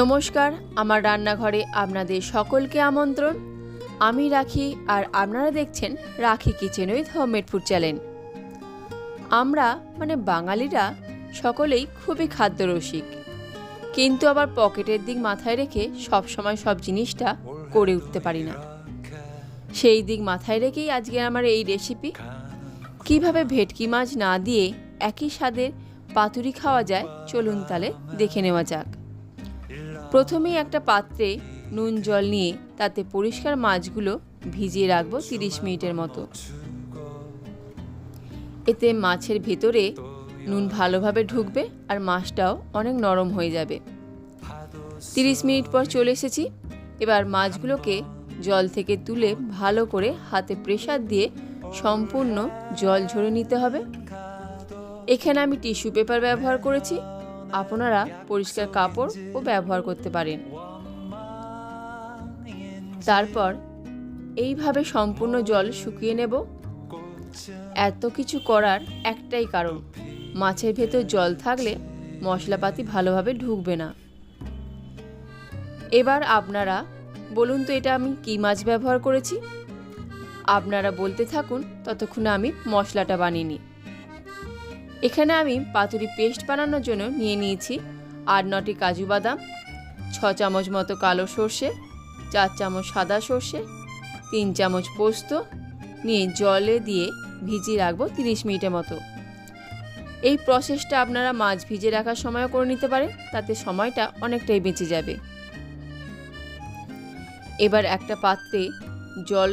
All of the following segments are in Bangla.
নমস্কার, আমার রান্নাঘরে আপনাদের সকলকে আমন্ত্রণ। আমি রাখি আর আপনারা দেখছেন Rakhi kitchen with homemade food channel. আমরা মানে বাঙালিরা, সকলেই খুবই খাদ্যরসিক। কিন্তু আবার পকেটের দিক মাথায় রেখে সব সময় সব জিনিসটা করে উঠতে পারি না। সেই দিক মাথায় রেখেই আজকে আমার এই রেসিপি কীভাবে ভেটকি মাছ না দিয়ে একই স্বাদের পাতুরি খাওয়া যায়, চলুন তাহলে দেখে নেওয়া যাক। প্রথমেই একটা পাত্রে নুন, জল নিয়ে তাতে পরিষ্কার মাছগুলো ভিজিয়ে রাখব তিরিশ মিনিটের মতো। এতে মাছের ভেতরে নুন ভালোভাবে ঢুকবে আর মাছটাও অনেক নরম হয়ে যাবে। তিরিশ মিনিট পর চলে এসেছি। এবার মাছগুলোকে জল থেকে তুলে ভালো করে হাতে প্রেসার দিয়ে সম্পূর্ণ জল ঝরে নিতে হবে। এখানে আমি টিস্যু পেপার ব্যবহার করেছি। আপনারা পরিষ্কার কাপড়ও ব্যবহার করতে পারেন। তারপর এইভাবে সম্পূর্ণ জল শুকিয়ে নেব। এত কিছু করার একটাই কারণ, মাছের ভেতর জল থাকলে মশলাপাতি ভালোভাবে ঢুকবে না। এবার আপনারা বলুন তো এটা আমি কী মাছ ব্যবহার করেছি? আপনারা বলতে থাকুন, ততক্ষণে আমি মশলাটা বানিয়ে নিই। এখানে আমি পাতুরি পেস্ট বানানোর জন্য নিয়ে নিয়েছি। আট নটি কাজু বাদাম, ছ চামচ মতো কালো সর্ষে, চার চামচ সাদা সর্ষে, তিন চামচ পোস্ত নিয়ে জলে দিয়ে ভিজিয়ে রাখব তিরিশ মিনিটের মতো। এই প্রসেসটা আপনারা মাছ ভিজে রাখার সময়ও করে নিতে পারেন, তাতে সময়টা অনেকটাই বেঁচে যাবে। এবার একটা পাত্রে জল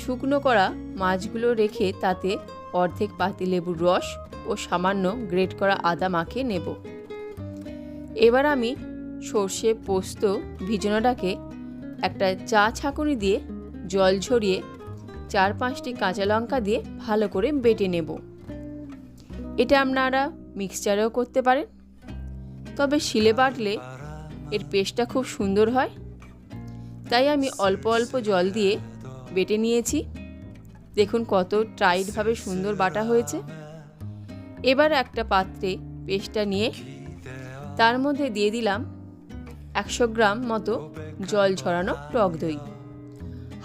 শুকনো করা মাছগুলো রেখে তাতে অর্ধেক পাতিলেবুর রস ও সামান্য গ্রেট করা আদা মাখিয়ে নেব। এবার আমি সর্ষে, পোস্ত, ভিজানোটাকে একটা চা ছাঁকুনি দিয়ে জল ঝরিয়ে চার পাঁচটি কাঁচা লঙ্কা দিয়ে ভালো করে বেটে নেব। এটা আপনারা মিক্সচারেও করতে পারেন। তবে শিলে বাটলে এর পেস্টটা খুব সুন্দর হয়। তাই আমি অল্প অল্প জল দিয়ে বেটে নিয়েছি। দেখুন কত টাইটভাবে সুন্দর বাটা হয়েছে। এবার একটা পাত্রে পেস্টটা নিয়ে তার মধ্যে দিয়ে দিলাম একশো গ্রাম মতো জল ঝরানো টক দই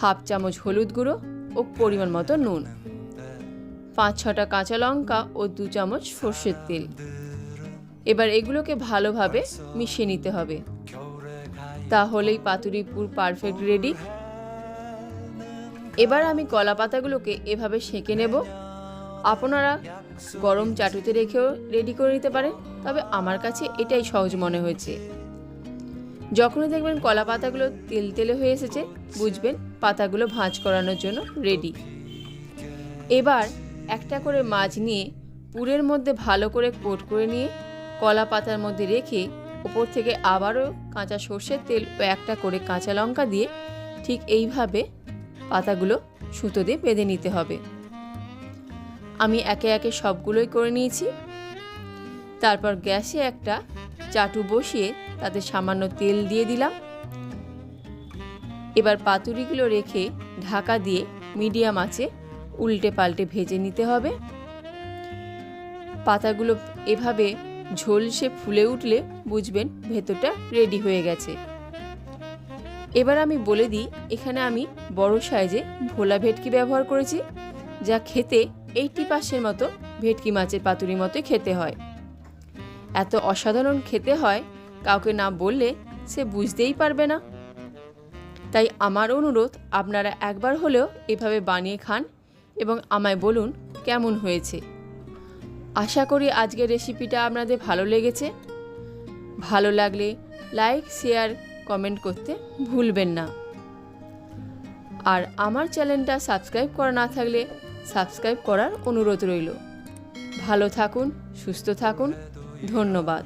হাফ চামচ হলুদ গুঁড়ো ও পরিমাণ মতো নুন পাঁচ ছটা কাঁচা লঙ্কা ও দু চামচ সর্ষের তেল। এবার এগুলোকে ভালোভাবে মিশিয়ে নিতে হবে। তাহলেই পাতুরি পুর পারফেক্ট রেডি এবার আমি কলা পাতাগুলোকে এভাবে সেঁকে নেব। আপনারা গরম চাটুতে রেখেও রেডি করে নিতে পারেন, তবে আমার কাছে এটাই সহজ মনে হয়েছে। যখনই দেখবেন কলা পাতাগুলো তেল তেলে হয়ে এসেছে, বুঝবেন পাতাগুলো ভাঁজ করানোর জন্য রেডি এবার একটা করে মাছ নিয়ে পুরের মধ্যে ভালো করে কোট করে নিয়ে কলা পাতার মধ্যে রেখে ওপর থেকে আবারও কাঁচা সর্ষের তেল ও একটা করে কাঁচা লঙ্কা দিয়ে ঠিক এইভাবে পাতাগুলো সুতো দিয়ে বেঁধে নিতে হবে। আমি একে একে সবগুলোই করে নিয়েছি। তারপর গ্যাসে একটা চাটু বসিয়ে তাতে সামান্য তেল দিয়ে দিলাম। এবার পাতুরিগুলো রেখে ঢাকা দিয়ে মিডিয়াম আঁচে উল্টে পাল্টে ভেজে নিতে হবে। পাতাগুলো এভাবে ঝলসে ফুলে উঠলে বুঝবেন ভেতরটা রেডি হয়ে গেছে। এবার আমি বলে দিই, এখানে আমি বড় সাইজে ভোলা ভেটকি ব্যবহার করেছি, যা খেতে এইটি পার্সেন্ট মতো ভেটকি মাছের পাতুরির মতোই খেতে হয়। এত অসাধারণ খেতে হয়, কাউকে না বললে সে বুঝতেই পারবে না। তাই আমার অনুরোধ, আপনারা একবার হলেও এভাবে বানিয়ে খান এবং আমায় বলুন কেমন হয়েছে। আশা করি আজকের রেসিপিটা আপনাদের ভালো লেগেছে। ভালো লাগলে লাইক, শেয়ার কমেন্ট করতে ভুলবেন না। আর আমার চ্যানেলটা সাবস্ক্রাইব করা না থাকলে সাবস্ক্রাইব করার অনুরোধ রইল। ভালো থাকুন, সুস্থ থাকুন, ধন্যবাদ।